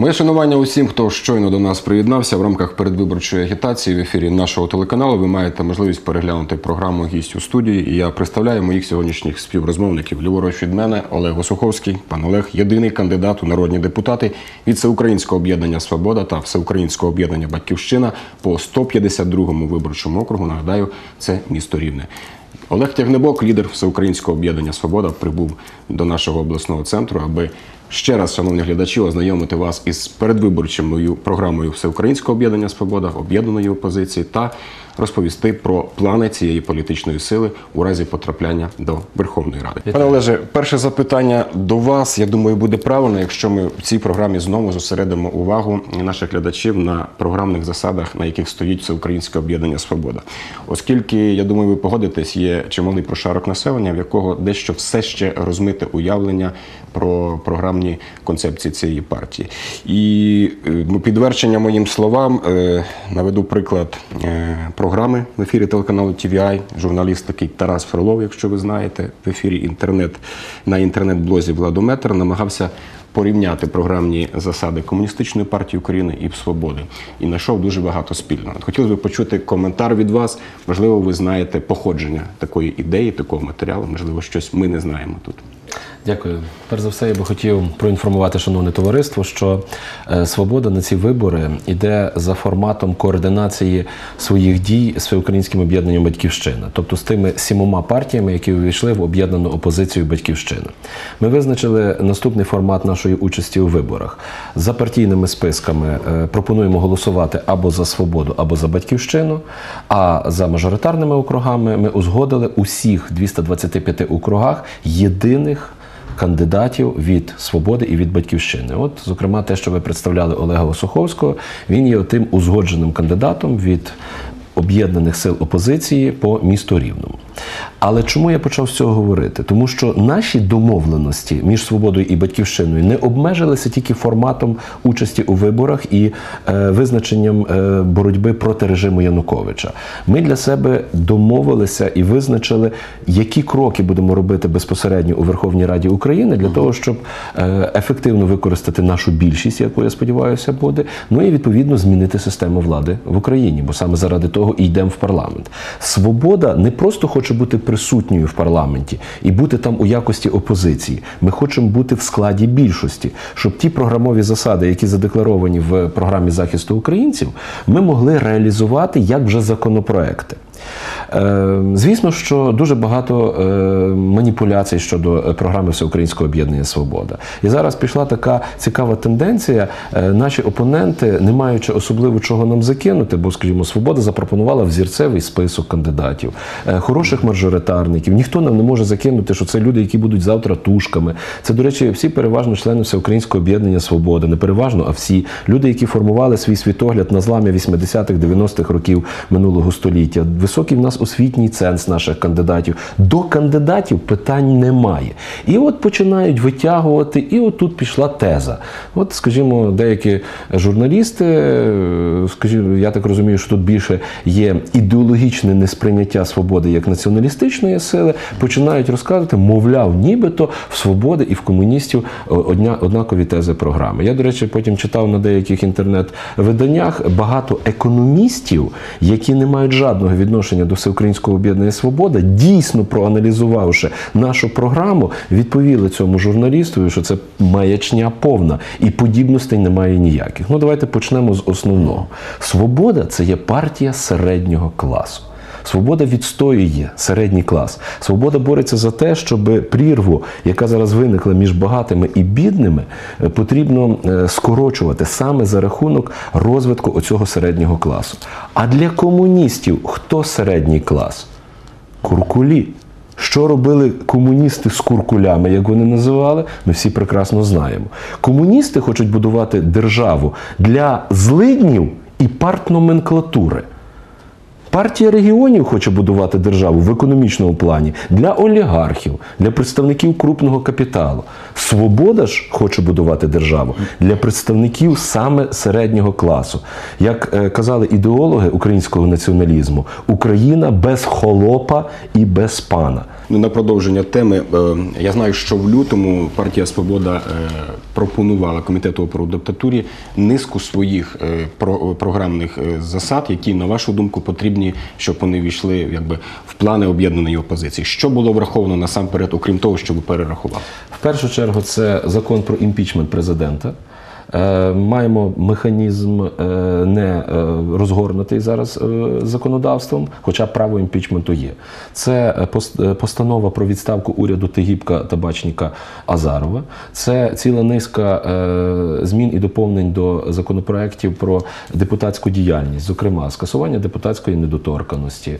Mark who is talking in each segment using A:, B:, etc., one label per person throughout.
A: Моє шанування усім, хто щойно до нас приєднався в рамках передвиборчої агітації в ефірі нашого телеканалу. Ви маєте можливість переглянути програму Гість у студії. І я представляю моїх сьогоднішніх співрозмовників. Ліворуч від мене Олег Осуховський. Пан Олег єдиний кандидат у народні депутати від Всеукраїнського об'єднання Свобода та Всеукраїнського об'єднання Батьківщина по 152-му виборчому округу. Нагадаю, це місто Рівне. Олег Тягнебок, лідер Всеукраїнського об'єднання Свобода, прибув до нашого обласного центру, аби ще раз, шановні глядачі, ознайомити вас із передвиборчою програмою Всеукраїнського об'єднання Свобода, об'єднаної опозиції та розповісти про плани цієї політичної сили у разі потрапляння до Верховної Ради. Пане Олеже, перше запитання до вас. Я думаю, буде правильно, якщо ми в цій програмі знову зосередимо увагу наших глядачів на програмних засадах, на яких стоїть Всеукраїнське об'єднання Свобода. Оскільки я думаю, ви погодитесь, є чималий прошарок населення, в якого дещо все ще розмите уявлення про програмні концепції цієї партії. І е, ну, підтвердження моїм словам е, наведу приклад е, програми в ефірі телеканалу TVI, журналіст такий Тарас Фролов, якщо ви знаєте, в ефірі інтернет на інтернет-блозі Владометр намагався. Порівняти програмні засади комуністичної партії України і свободи і знайшов дуже багато спільного. Хотілося б почути коментар від вас. Можливо, ви знаєте походження такої ідеї, такого матеріалу. Можливо, щось ми не знаємо тут.
B: Дякую. Перш за все, я би хотів проінформувати шановне товариство, що е, свобода на ці вибори йде за форматом координації своїх дій з всеукраїнським об'єднанням Батьківщина, тобто з тими сімома партіями, які увійшли в об'єднану опозицію Батьківщина. Ми визначили наступний формат нашої участі у виборах. За партійними списками е, пропонуємо голосувати або за свободу, або за батьківщину. А за мажоритарними округами ми узгодили усіх 225 округах єдиних кандидатів від свободи і від батьківщини. От, зокрема, те, що ви представляли Олега Осуховського, він є тим узгодженим кандидатом від об'єднаних сил опозиції по місту Рівному. Але чому я почав з цього говорити? Тому що наші домовленості між свободою і батьківщиною не обмежилися тільки форматом участі у виборах і е, визначенням е, боротьби проти режиму Януковича. Ми для себе домовилися і визначили, які кроки будемо робити безпосередньо у Верховній Раді України для того, щоб е, ефективно використати нашу більшість, яку я сподіваюся буде. Ну і відповідно змінити систему влади в Україні, бо саме заради того і йдемо в парламент. Свобода не просто хоче бути присутньою в парламенті і бути там у якості опозиції. Ми хочемо бути в складі більшості, щоб ті програмові засади, які задекларовані в програмі захисту українців, ми могли реалізувати як вже законопроекти. Е, Звісно, що дуже багато е, маніпуляцій щодо програми Всеукраїнського об'єднання Свобода. І зараз пішла така цікава тенденція. Е, Наші опоненти, не маючи особливо чого нам закинути, бо, скажімо, свобода запропонувала взірцевий список кандидатів, е, хороших мажоритарників. Ніхто нам не може закинути, що це люди, які будуть завтра тушками. Це, до речі, всі переважно члени Всеукраїнського об'єднання Свобода, не переважно, а всі люди, які формували свій світогляд на зламі 80-х, 90-х років минулого століття. Високий в нас освітній ценз наших кандидатів. До кандидатів питань немає. І от починають витягувати, і от тут пішла теза. От, скажімо, деякі журналісти, е, скажімо, я так розумію, що тут більше є ідеологічне несприйняття свободи як націоналістичної сили, починають розказувати, мовляв, нібито в свободи і в комуністів одня, однакові тези програми. Я, до речі, потім читав на деяких інтернет-виданнях багато економістів, які не мають жодного відношення до Всеукраїнського об'єднання Свобода, дійсно проаналізувавши нашу програму, відповіли цьому журналісту, що це маячня повна і подібностей немає ніяких. Ну давайте почнемо з основного. Свобода це є партія середнього класу. Свобода відстоює середній клас. Свобода бореться за те, щоб прірву, яка зараз виникла між багатими і бідними, е, потрібно е, скорочувати саме за рахунок розвитку оцього середнього класу. А для комуністів хто середній клас? Куркулі. Що робили комуністи з куркулями, як вони називали, ми всі прекрасно знаємо. Комуністи хочуть будувати державу для злиднів і партноменклатури. Партія регіонів хоче будувати державу в економічному плані для олігархів, для представників крупного капіталу. Свобода ж хоче будувати державу для представників саме середнього класу. Як е, казали ідеологи українського націоналізму, Україна без холопа і без пана.
A: Ну, на продовження теми, е, я знаю, що в лютому партія Свобода е, пропонувала комітету опору диктатурі низку своїх е, про- програмних засад, які, на вашу думку, потрібні, щоб вони війшли якби в плани об'єднаної опозиції. Що було враховано насамперед, окрім того, що ви перерахували?
B: В першу чергу, це закон про імпічмент президента. Е, Маємо механізм е, не е, розгорнутий зараз законодавством, хоча право імпічменту є. Це пос- постанова про відставку уряду Тигіпка та бачника Азарова. Це ціла низка змін і доповнень до законопроєктів про депутатську діяльність, зокрема, скасування депутатської недоторканості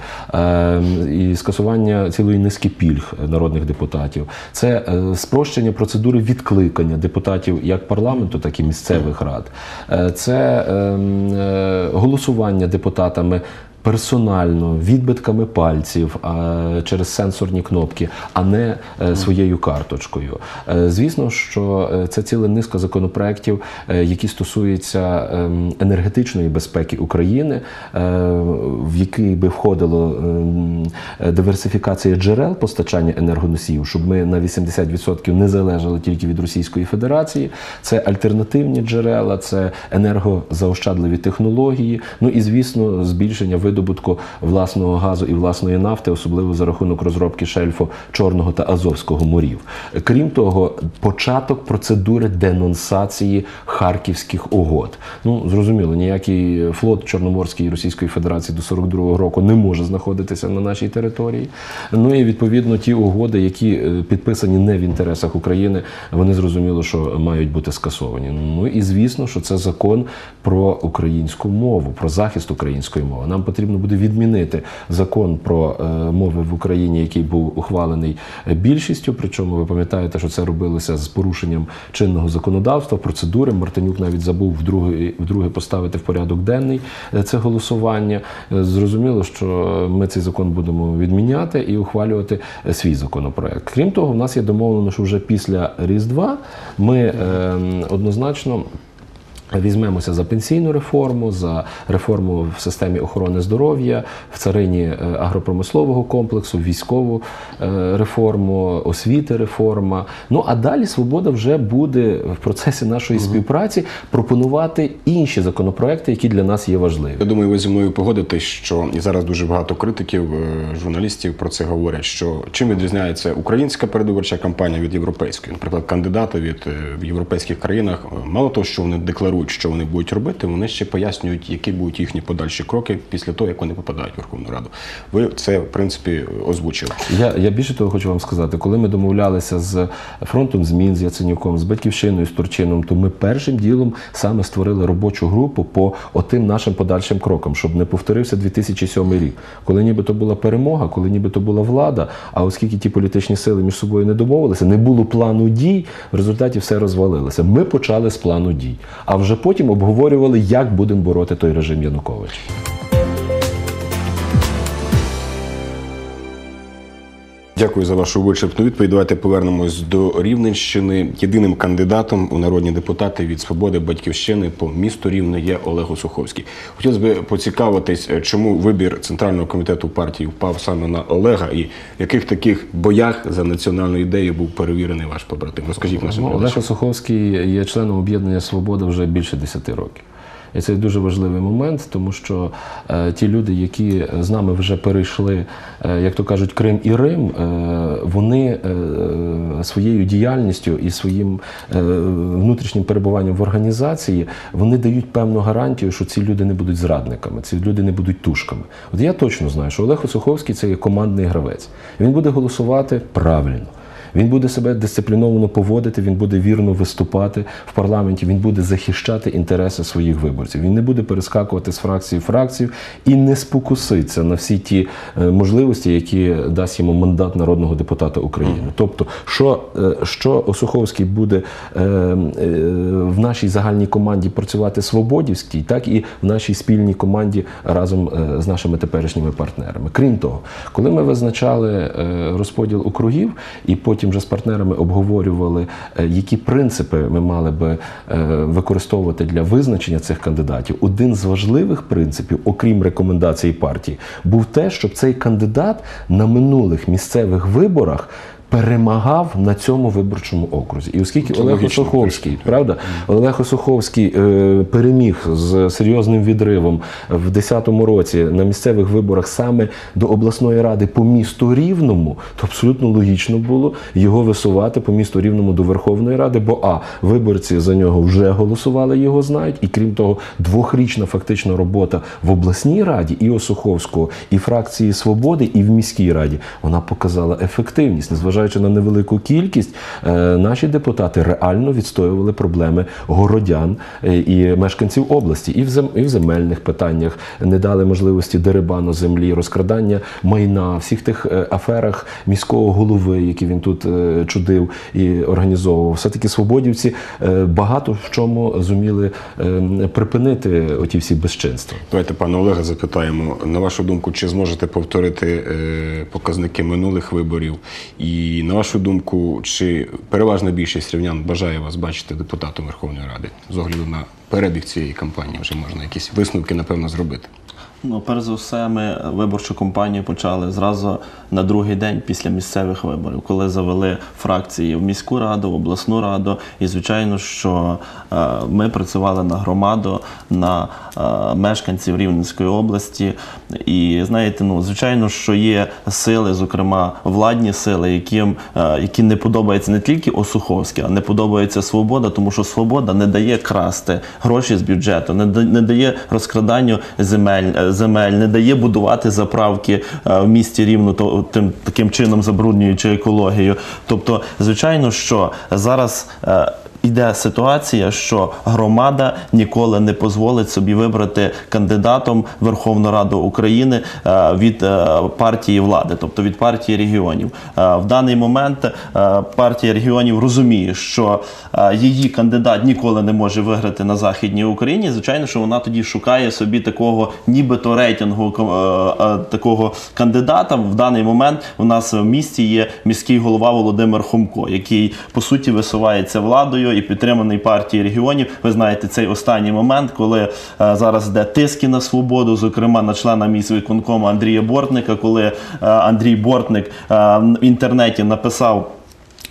B: і скасування цілої низки пільг народних депутатів. Це спрощення процедури відкликання депутатів як парламенту, так і місцевих рад. Е, Це ем, е, голосування депутатами. Персонально відбитками пальців а, через сенсорні кнопки, а не е, своєю карточкою. Е, Звісно, що е, це ціла низка законопроєктів, які стосуються ем, енергетичної безпеки України, в який би входило ем, диверсифікація джерел постачання енергоносіїв, щоб ми на 80% не залежали тільки від Російської Федерації. Це альтернативні джерела, це енергозаощадливі технології. Ну і звісно, збільшення видобутку власного газу і власної нафти, особливо за рахунок розробки шельфу Чорного та Азовського морів. Крім того, початок процедури денонсації харківських угод. Ну зрозуміло, ніякий флот Чорноморської Російської Федерації до 42-го року не може знаходитися на нашій території. Ну і відповідно ті угоди, які е, підписані не в інтересах України, вони зрозуміло, що мають бути скасовані. Ну і звісно, що це закон про українську мову, про захист української мови. Нам потрібно буде відмінити закон про е, мови в Україні, який був ухвалений е, більшістю. Причому ви пам'ятаєте, що це робилося з порушенням чинного законодавства, процедури. Мартинюк навіть забув вдруге, вдруге поставити в порядок денний е, це голосування. Зрозуміло, що ми цей закон будемо відміняти і ухвалювати свій законопроект. Крім того, в нас є домовлено, що вже після Різдва ми е, однозначно. Візьмемося за пенсійну реформу, за реформу в системі охорони здоров'я, в царині е, агропромислового комплексу, військову е, реформу, освіти реформа. Ну а далі свобода вже буде в процесі нашої співпраці пропонувати інші законопроекти, які для нас є важливі.
A: Я думаю, ви зі мною погодитесь, що і зараз дуже багато критиків, е, журналістів про це говорять. Що чим відрізняється українська передвиборча кампанія від європейської? Наприклад, кандидати від в європейських країнах, мало того, що вони декларують, що вони будуть робити, вони ще пояснюють, які будуть їхні подальші кроки після того, як вони попадають в Верховну Раду. Ви це в принципі озвучили.
B: Я, я більше того хочу вам сказати, коли ми домовлялися з фронтом змін з Яценюком, з батьківщиною, з Турчином, то ми першим ділом саме створили робочу групу по отим нашим подальшим крокам, щоб не повторився 2007 рік, коли нібито була перемога, коли нібито була влада. А оскільки ті політичні сили між собою не домовилися, не було плану дій, в результаті все розвалилося. Ми почали з плану дій, а вже потім обговорювали, як будемо бороти той режим Януковича.
A: Дякую за вашу вичерпну відповідь. Давайте повернемось до Рівненщини. Єдиним кандидатом у народні депутати від свободи батьківщини по місту Рівне є Олег Осуховський. Хотілося б поцікавитись, чому вибір центрального комітету партії впав саме на Олега, і в яких таких боях за національну ідею був перевірений ваш побратим. Розкажіть нашим
B: Олег
A: глядачам.
B: Осуховський є членом об'єднання Свобода вже більше 10 років. І це дуже важливий момент, тому що е, ті люди, які з нами вже перейшли, е, як то кажуть, Крим і Рим, е, вони своєю діяльністю і своїм внутрішнім перебуванням в організації вони дають певну гарантію, що ці люди не будуть зрадниками, ці люди не будуть тушками. От я точно знаю, що Олег Осуховський це є командний гравець. Він буде голосувати правильно. Він буде себе дисципліновано поводити, він буде вірно виступати в парламенті, він буде захищати інтереси своїх виборців. Він не буде перескакувати з фракції в фракцію і не спокуситься на всі ті е, можливості, які дасть йому мандат народного депутата України. Тобто, що, е, що Осуховський буде е, в нашій загальній команді працювати свободівській, так і в нашій спільній команді разом з нашими теперішніми партнерами. Крім того, коли ми визначали розподіл округів і потім вже з партнерами обговорювали, е, які принципи ми мали би е, використовувати для визначення цих кандидатів, один з важливих принципів, окрім рекомендацій партії, був те, щоб цей кандидат на минулих місцевих виборах. Перемагав на цьому виборчому окрузі, і оскільки
A: Це
B: Олег Осуховський, правда, Олег Осуховський е, переміг з серйозним відривом в 2010 році на місцевих виборах саме до обласної ради по місту Рівному, то абсолютно логічно було його висувати по місту Рівному до Верховної Ради, бо а виборці за нього вже голосували, його знають, і крім того, двохрічна фактично робота в обласній раді і Осуховського, і фракції Свободи, і в міській раді вона показала ефективність, незважаючи на невелику кількість, е, наші депутати реально відстоювали проблеми городян е, і мешканців області, і в зем, і в земельних питаннях не дали можливості дерибану землі, розкрадання майна, всіх тих е, аферах міського голови, які він тут чудив і організовував. Все таки свободівці багато в чому зуміли припинити оті всі безчинства.
A: Давайте пане Олега запитаємо. На вашу думку, чи зможете повторити показники минулих виборів? І на вашу думку, чи переважна більшість рівнян бажає вас бачити депутатом Верховної Ради з огляду на перебіг цієї кампанії? Вже можна якісь висновки, напевно, зробити.
C: Ну, перш за все, ми виборчу кампанію почали зразу на другий день після місцевих виборів, коли завели фракції в міську раду, в обласну раду. І звичайно, що ми працювали на громаду, на е, мешканців Рівненської області. І знаєте, ну звичайно, що є сили, зокрема владні сили, яким е, які не подобаються не тільки Осуховський, а не подобається свобода, тому що свобода не дає красти гроші з бюджету, не да- не дає розкраданню земель, е, земель, не дає будувати заправки е, в місті рівно то тим таким чином забруднюючи екологію. Тобто, звичайно, що зараз. Іде ситуація, що громада ніколи не дозволить собі вибрати кандидатом Верховну Раду України е, від е, партії влади, тобто від партії регіонів. Е, В даний момент партія регіонів розуміє, що її кандидат ніколи не може виграти на західній Україні. Звичайно, що вона тоді шукає собі такого, нібито рейтингу такого кандидата. В даний момент у нас в місті є міський голова Володимир Хомко, який по суті висувається владою і підтриманий партією регіонів. Ви знаєте, цей останній момент, коли е, зараз йде тиски на свободу, зокрема на члена міськвиконкому Андрія Бортника, коли е, Андрій Бортник е, в інтернеті написав.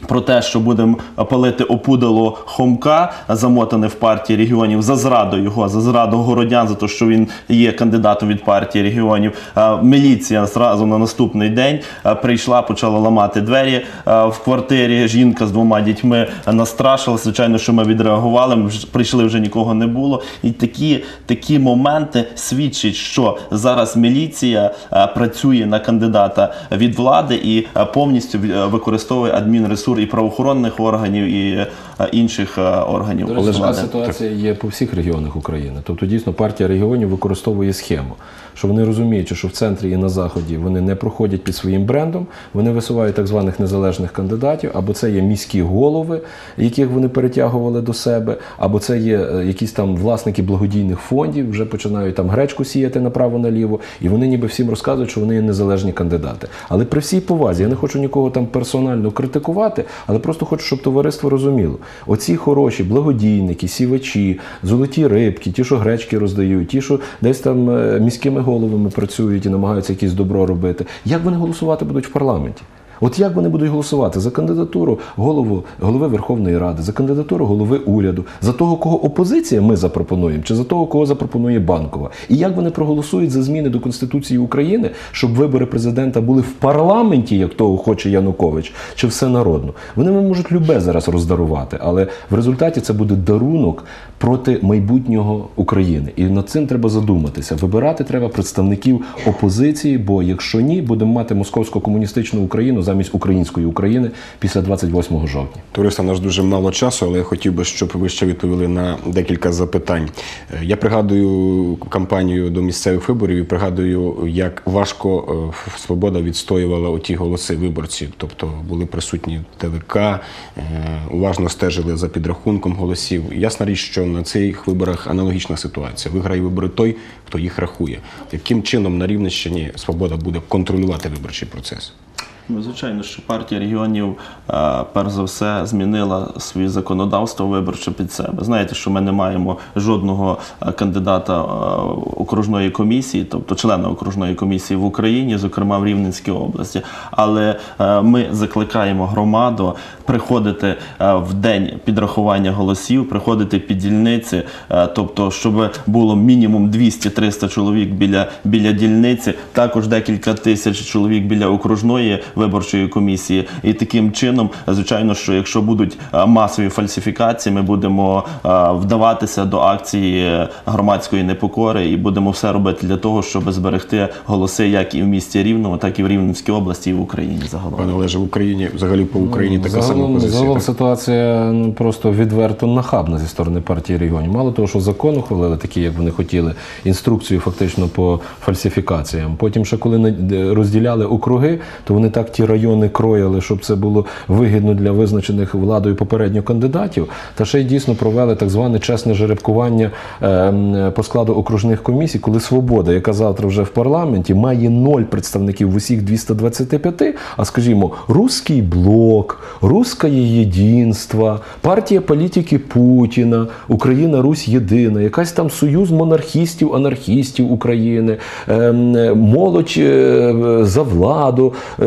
C: Про те, що будемо палити опудало Хомка, замотане в партії регіонів за зраду його, за зраду городян, за те, що він є кандидатом від партії регіонів. Міліція зразу на наступний день прийшла, почала ламати двері в квартирі. Жінка з двома дітьми настрашила. Звичайно, що ми відреагували. Ми прийшли вже нікого не було. І такі, такі моменти свідчать, що зараз міліція працює на кандидата від влади і повністю використовує адмінресурс і правоохоронних органів, і е, інших органів
B: До речі, така ситуація є по всіх регіонах України. Тобто, дійсно, партія регіонів використовує схему, що вони розуміють, що в центрі і на заході вони не проходять під своїм брендом, вони висувають так званих незалежних кандидатів, або це є міські голови, яких вони перетягували до себе, або це є е, якісь там власники благодійних фондів, вже починають там гречку сіяти направо-наліво, і вони ніби всім розказують, що вони є незалежні кандидати. Але при всій повазі, я не хочу нікого там персонально критикувати, але просто хочу, щоб товариство розуміло. Оці хороші благодійники, сівачі, золоті рибки, ті, що гречки роздають, ті, що десь там е, міськими головами працюють і намагаються якесь добро робити. Як вони голосувати будуть в парламенті? От як вони будуть голосувати за кандидатуру голову, голови Верховної Ради, за кандидатуру голови уряду, за того, кого опозиція ми запропонуємо, чи за того, кого запропонує банкова? І як вони проголосують за зміни до Конституції України, щоб вибори президента були в парламенті, як того хоче Янукович, чи всенародно? Вони можуть любе зараз роздарувати, але в результаті це буде дарунок проти майбутнього України. І над цим треба задуматися. Вибирати треба представників опозиції, бо якщо ні, будемо мати московсько-комуністичну Україну замість української України після 28 жовтня.
A: У нас дуже мало часу, але я хотів би, щоб ви ще відповіли на декілька запитань. Е, Я пригадую кампанію до місцевих виборів і пригадую, як важко е, свобода відстоювала оті голоси виборців. Тобто були присутні ТВК, е, уважно стежили за підрахунком голосів. Ясна річ, що на цих виборах аналогічна ситуація. Виграє вибори той, хто їх рахує. Яким чином на Рівненщині свобода буде контролювати виборчий процес?
C: Ну, звичайно, що партія регіонів, е, перш за все, змінила своє законодавство виборче під себе. Знаєте, що ми не маємо жодного е, кандидата е, окружної комісії, тобто члена окружної комісії в Україні, зокрема в Рівненській області. Але ми закликаємо громаду приходити в день підрахування голосів, приходити під дільниці, тобто, щоб було мінімум 200-300 чоловік біля, біля дільниці, також декілька тисяч чоловік біля окружної виборчої комісії. І таким чином, звичайно, що якщо будуть е, масові фальсифікації, ми будемо е, вдаватися до акції громадської непокори і будемо все робити для того, щоб зберегти голоси як і в місті Рівному, так і в Рівненській області, і в Україні загалом.
A: Пане Олеже, в Україні взагалі по Україні така сама позиція.
B: загалом
A: так?
B: ситуація ну, просто відверто нахабна зі сторони партії регіонів. Мало того, що закон ухвалили, такий, як вони хотіли, інструкцію фактично по фальсифікаціям. Потім, ще коли розділяли округи, то вони так ті райони крояли, щоб це було вигідно для визначених владою попередньо кандидатів. Та ще й дійсно провели так зване чесне жеребкування е, по складу окружних комісій, коли свобода, яка завтра вже в парламенті, має ноль представників в усіх 225, а скажімо, Руський блок, Русське єдинство, партія політики Путіна, Україна Русь Єдина, якась там союз монархістів, анархістів України, ем, молодь е, за владу, е,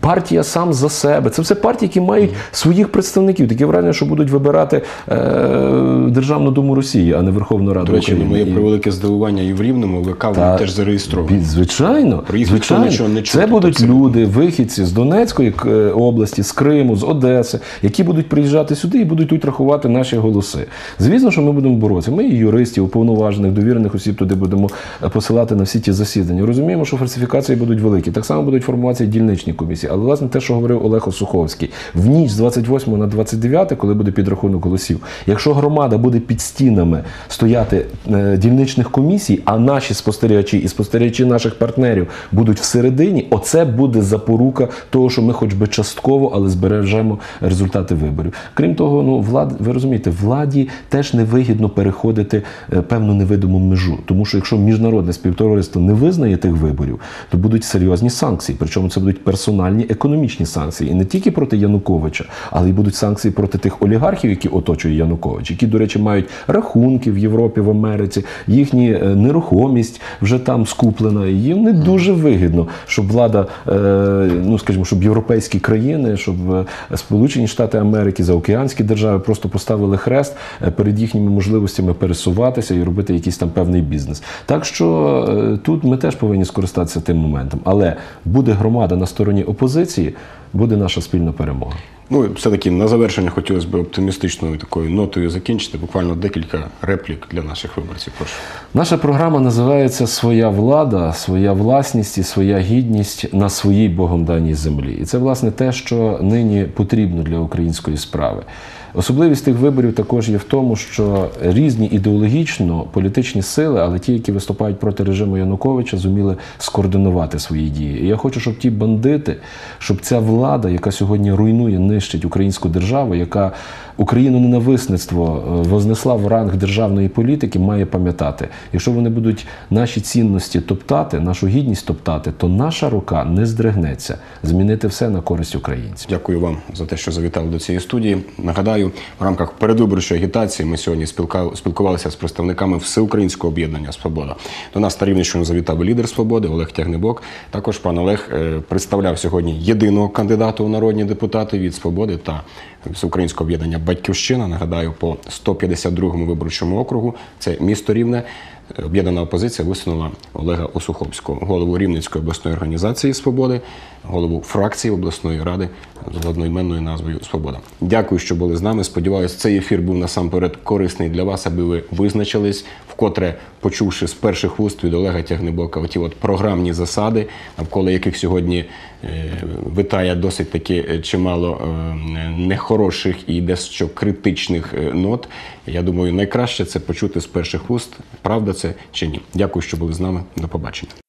B: партія сам за себе. Це все партії, які мають своїх представників. Таке враження, що будуть вибирати е, Державну Думу Росії, а не Верховну Раду
A: До речі,
B: України.
A: моє превелике здивування і в Рівному ВК вони теж зареєстровані.
B: Звичайно,
A: ніхто
B: звичайно.
A: нічого не чув,
B: Це будуть люди, вихідці з Донецької е, області, з Криму, з Одеси, які будуть приїжджати сюди і будуть тут рахувати наші голоси. Звісно, що ми будемо боротися. Ми і юристів, уповноважених, довірених осіб туди будемо е, посилати на всі ті засідання. Розуміємо, що фальсифікації будуть великі. Так само будуть формуватися і дільничні комісії. Але власне те, що говорив Олег Осуховський, в ніч з 28 на 29, коли буде підрахунок голосів, якщо громада буде під стінами стояти е, дільничних комісій, а наші спостерігачі і спостерігачі наших партнерів будуть всередині, оце буде запорука того, що ми хоч би частково, але збережемо результати виборів. Крім того, ну влад, ви розумієте, владі теж невигідно переходити е, певну невидиму межу, тому що якщо міжнародне співтовариство не визнає тих виборів, то будуть серйозні санкції. Причому це будуть персональні економічні санкції, і не тільки проти Януковича, але й будуть санкції проти тих олігархів, які оточує Янукович, які, до речі, мають рахунки в Європі, в Америці, їхні е, нерухомість вже там скуплена. Їм не дуже вигідно, щоб влада, е, ну скажімо, щоб європейські країни, щоб е, Сполучені Штати Америки, заокеанські держави просто поставили хрест перед їхніми можливостями пересуватися і робити якийсь там певний бізнес. Так що тут ми теж повинні скористатися тим моментом. Але буде громада на стороні опозиції, буде наша спільна перемога.
A: Ну, все-таки на завершення хотілося б оптимістичною такою нотою закінчити. Буквально декілька реплік для наших виборців. Прошу.
B: Наша програма називається Своя влада, своя власність і своя гідність на своїй Богом даній землі. І це власне те, що нині потрібно для української справи. Особливість тих виборів також є в тому, що різні ідеологічно політичні сили, але ті, які виступають проти режиму Януковича, зуміли скоординувати свої дії. І я хочу, щоб ті бандити, щоб ця влада, яка сьогодні руйнує, нищить українську державу, яка Україну ненависництво е, вознесла в ранг державної політики, має пам'ятати, якщо вони будуть наші цінності топтати, нашу гідність топтати, то наша рука не здригнеться змінити все на користь українців.
A: Дякую вам за те, що завітали до цієї студії. Нагадаю, в рамках передвиборчої агітації ми сьогодні спілкувалися з представниками Всеукраїнського об'єднання Свобода. До нас на Рівненщину завітав лідер свободи Олег Тягнебок. Також пан Олег е, представляв сьогодні єдиного кандидата у народні депутати від свободи та Всеукраїнського об'єднання Батьківщина. Нагадаю, по 152-му виборчому округу це місто Рівне. об'єднана опозиція висунула Олега Осуховського, голову Рівненської обласної організації Свободи, голову фракції обласної ради з одноіменною назвою Свобода. Дякую, що були з нами. Сподіваюсь, цей ефір був насамперед корисний для вас, аби ви визначились, вкотре почувши з перших вуст від Олега Тягнебока оті от програмні засади, навколо яких сьогодні е, витає досить таки е, чимало е, нехороших і дещо критичних нот. Я думаю, найкраще це почути з перших вуст. Правда це чи ні? Дякую, що були з нами. До побачення.